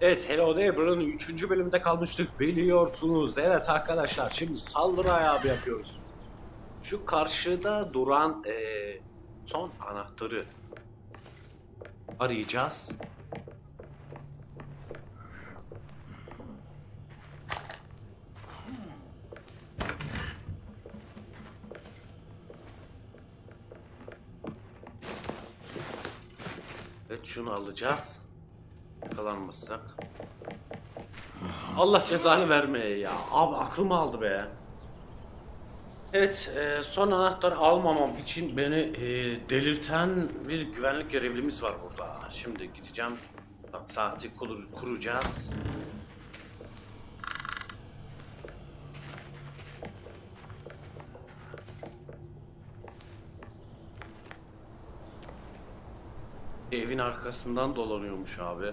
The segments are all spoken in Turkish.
Evet Hello Neighbor'ın 3. bölümünde kalmıştık biliyorsunuz. Evet arkadaşlar şimdi saldırı ayağı yapıyoruz. Şu karşıda duran eee, son anahtarı arayacağız. Evet şunu alacağız. Yakalanmazsak. Allah cezanı vermeye ya. Abi aklım aldı be. Evet, e, son anahtarı almamam için beni e, delirten bir güvenlik görevlimiz var burada. Şimdi gideceğim. Saati kur- kuracağız. Evin arkasından dolanıyormuş abi.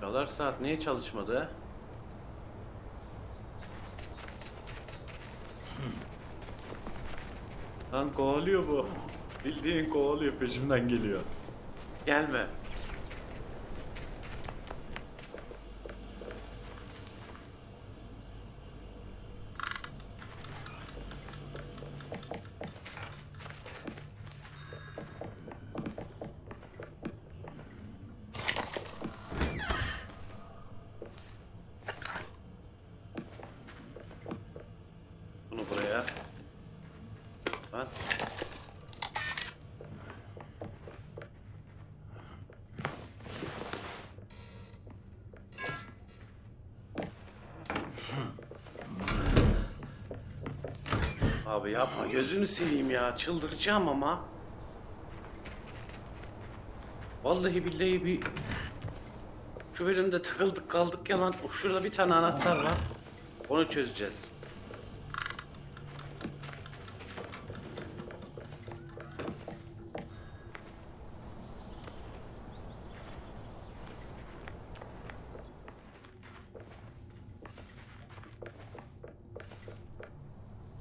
Çalar saat niye çalışmadı? Lan kovalıyor bu. Bildiğin kovalıyor peşimden geliyor. Gelme. Bunu buraya. Lan. Abi yapma gözünü seveyim ya çıldıracağım ama. Vallahi billahi bir şu bölümde takıldık kaldık ya lan. Şurada bir tane anahtar var. Onu çözeceğiz.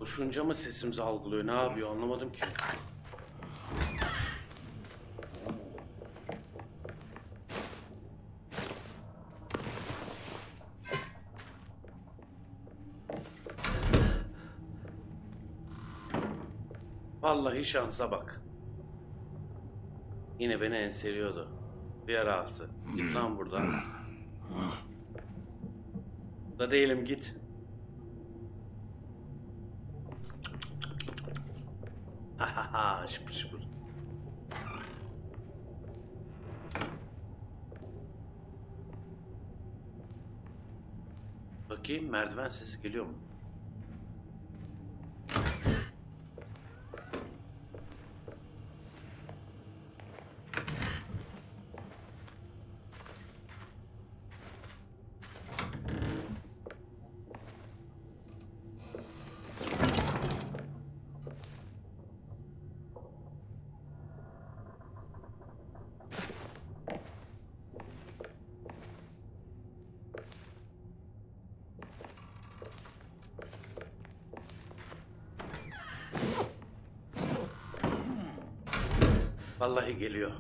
Koşunca mı sesimizi algılıyor? Ne yapıyor? Anlamadım ki. Vallahi şansa bak. Yine beni enseliyordu. Bir arası. Git lan buradan. Da değilim git. Hahaha şıpır şıpır. Bakayım merdiven sesi geliyor mu? Vallahi geliyor.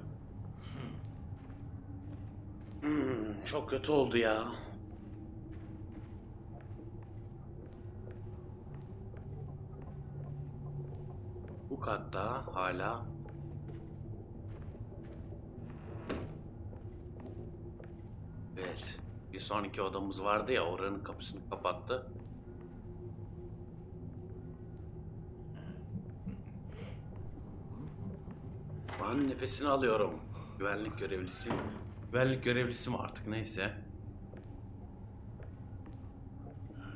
Hmm, çok kötü oldu ya. Bu katta hala Evet. Bir sonraki odamız vardı ya oranın kapısını kapattı. An nefesini alıyorum. Güvenlik görevlisi. Güvenlik görevlisi mi artık neyse.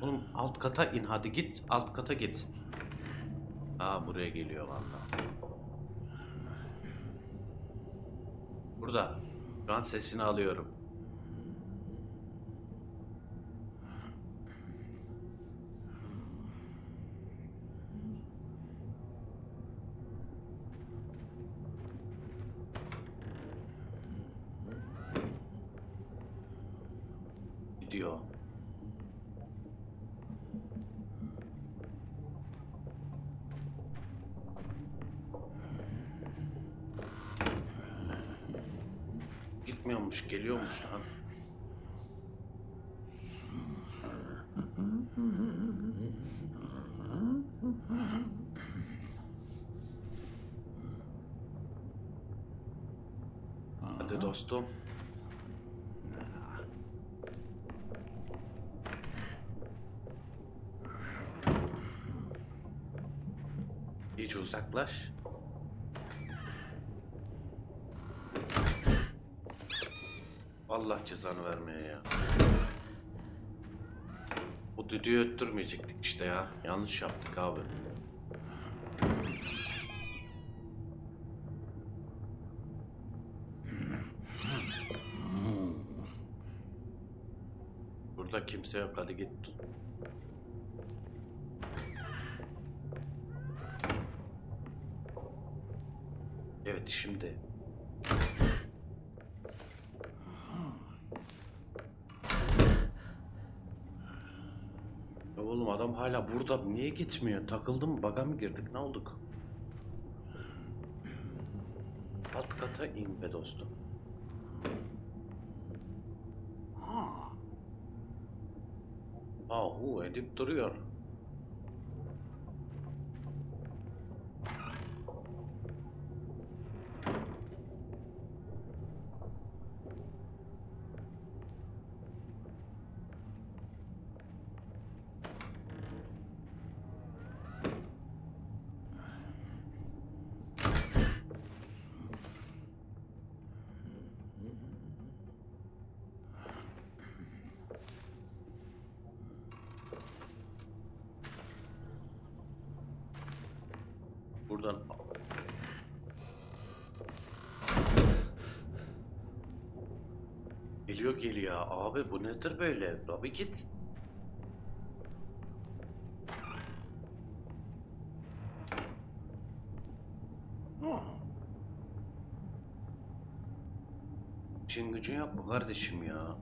Oğlum alt kata in hadi git alt kata git. Aa buraya geliyor valla. Burada. Şu an sesini alıyorum. Gidiyor. Gitmiyormuş, geliyormuş lan. Hadi dostum. İyice uzaklaş. Allah cezanı vermeye ya. Bu düdüğü öttürmeyecektik işte ya. Yanlış yaptık abi. Burada kimse yok hadi git. Evet şimdi. Ya oğlum adam hala burada niye gitmiyor? Takıldı mı? Baga mı girdik? Ne olduk? Alt kata in be dostum. Ahu edip duruyor. Buradan Geliyor geliyor. Abi bu nedir böyle? Abi git. İşin gücün yok mu kardeşim ya?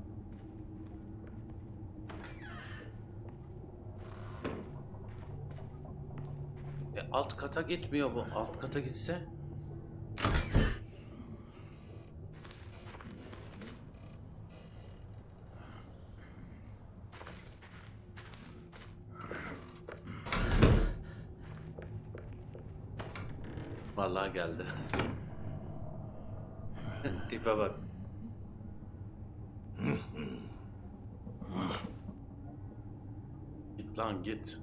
E, alt kata gitmiyor bu. Alt kata gitse. Vallahi geldi. Tipe bak. git lan git.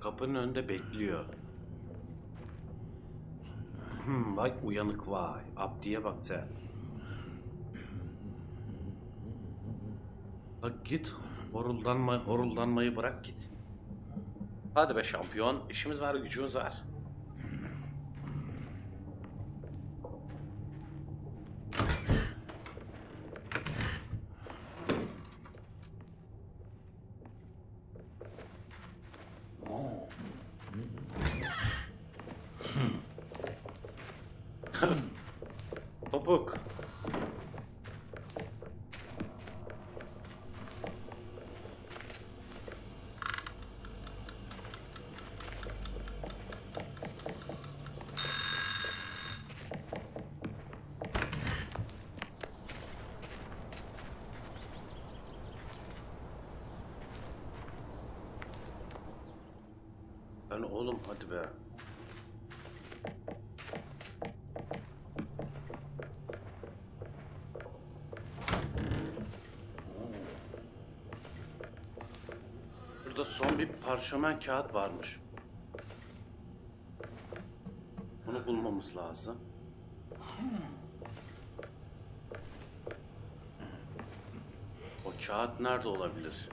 Kapının önünde bekliyor. Vay uyanık vay. Abdi'ye bak sen. Bak git. Horuldanma, horuldanmayı bırak git. Hadi be şampiyon. İşimiz var, gücümüz var. Topuk. Ben oğlum hadi be. Burada son bir parşömen kağıt varmış. Bunu bulmamız lazım. O kağıt nerede olabilir?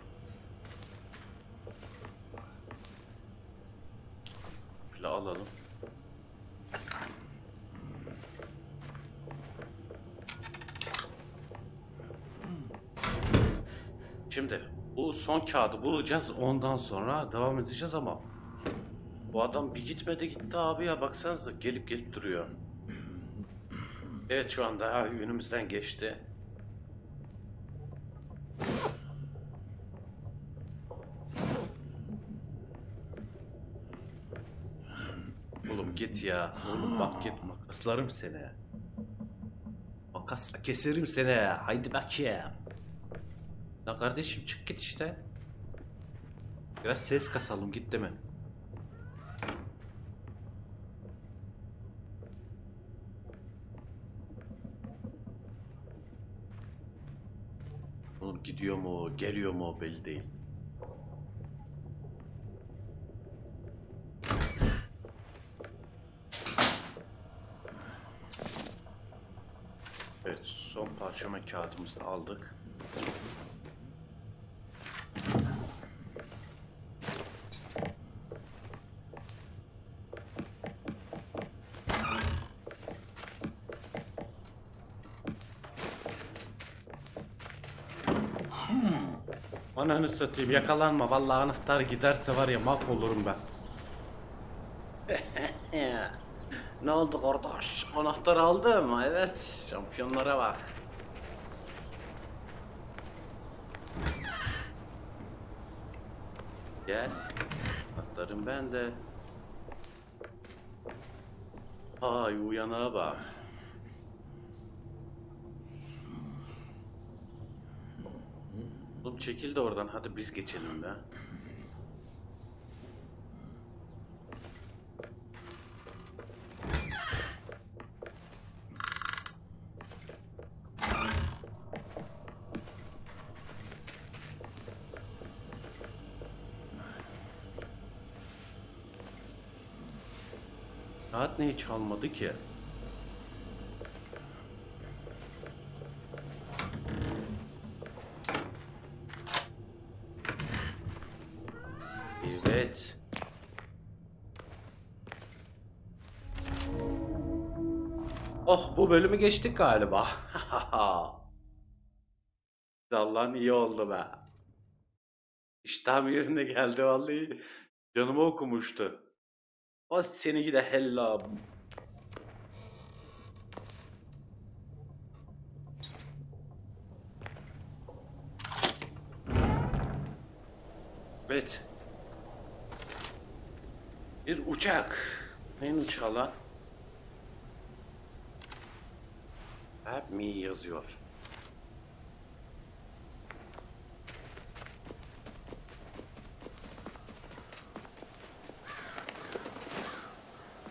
Şöyle alalım. Şimdi bu son kağıdı bulacağız ondan sonra devam edeceğiz ama bu adam bir gitmedi gitti abi ya baksanıza gelip gelip duruyor. Evet şu anda ha, önümüzden geçti. Oğlum git ya. Oğlum bak git makaslarım seni. Makasla keserim seni. Haydi bakayım. La kardeşim çık git işte. Biraz ses kasalım git deme. Oğlum gidiyor mu, geliyor mu belli değil. Evet, son parşömen kağıdımızı aldık. Ananı satayım yakalanma vallahi anahtar giderse var ya mahvolurum ben. ne oldu kardeş? Anahtar aldım. Evet şampiyonlara bak. Gel. Anahtarım bende. Ay uyanağa bak. Oğlum çekil de oradan hadi biz geçelim be. Saat neyi çalmadı ki? Bölümü geçtik galiba. Allah'ın iyi oldu be. İştahım yerine geldi vallahi. Canımı okumuştu. O seni gide hella. Evet. Bir uçak. Ne uçağı lan? Help me yazıyor.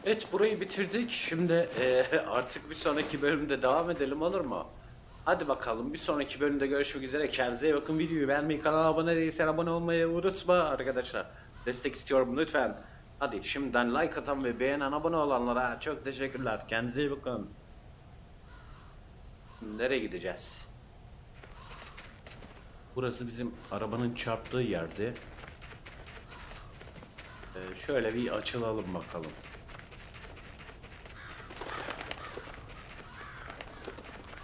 Evet burayı bitirdik. Şimdi eee, artık bir sonraki bölümde devam edelim olur mu? Hadi bakalım bir sonraki bölümde görüşmek üzere. Kendinize iyi bakın. Videoyu beğenmeyi, kanala abone değilsen abone olmayı unutma arkadaşlar. Destek istiyorum lütfen. Hadi şimdiden like atan ve beğenen abone olanlara çok teşekkürler. Kendinize iyi bakın. Nereye gideceğiz? Burası bizim arabanın çarptığı yerdi. Ee, şöyle bir açılalım bakalım.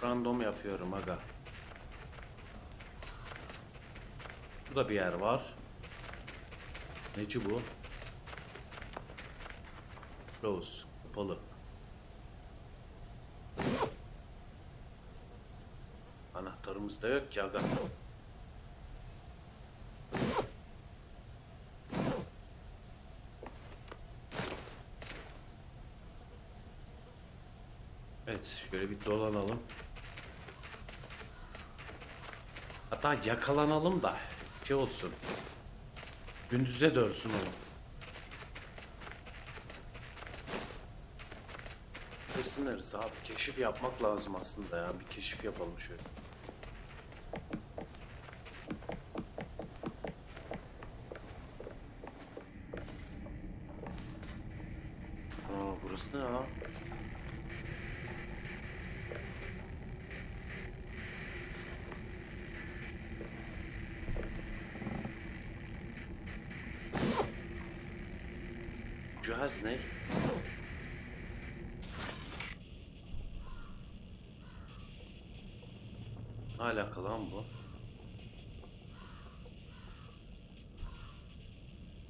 Random yapıyorum aga. Burada bir yer var. Neci bu? Rose. Kapalı. Anahtarımız da yok ki aga. Evet, şöyle bir dolanalım. Hatta yakalanalım da şey olsun. Gündüze dönsün oğlum. Hırsın abi? Keşif yapmak lazım aslında ya. Bir keşif yapalım şöyle. Aa, burası ne? Cihaz ne? Ne alakalı lan bu?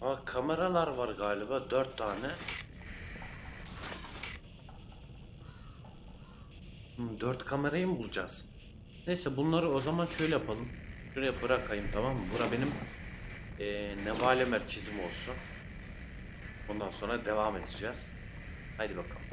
Aa kameralar var galiba dört tane. Hmm, dört kamerayı mı bulacağız? Neyse bunları o zaman şöyle yapalım. Şuraya bırakayım tamam mı? Bura benim eee nevale merkezim olsun. Ondan sonra devam edeceğiz. Haydi bakalım.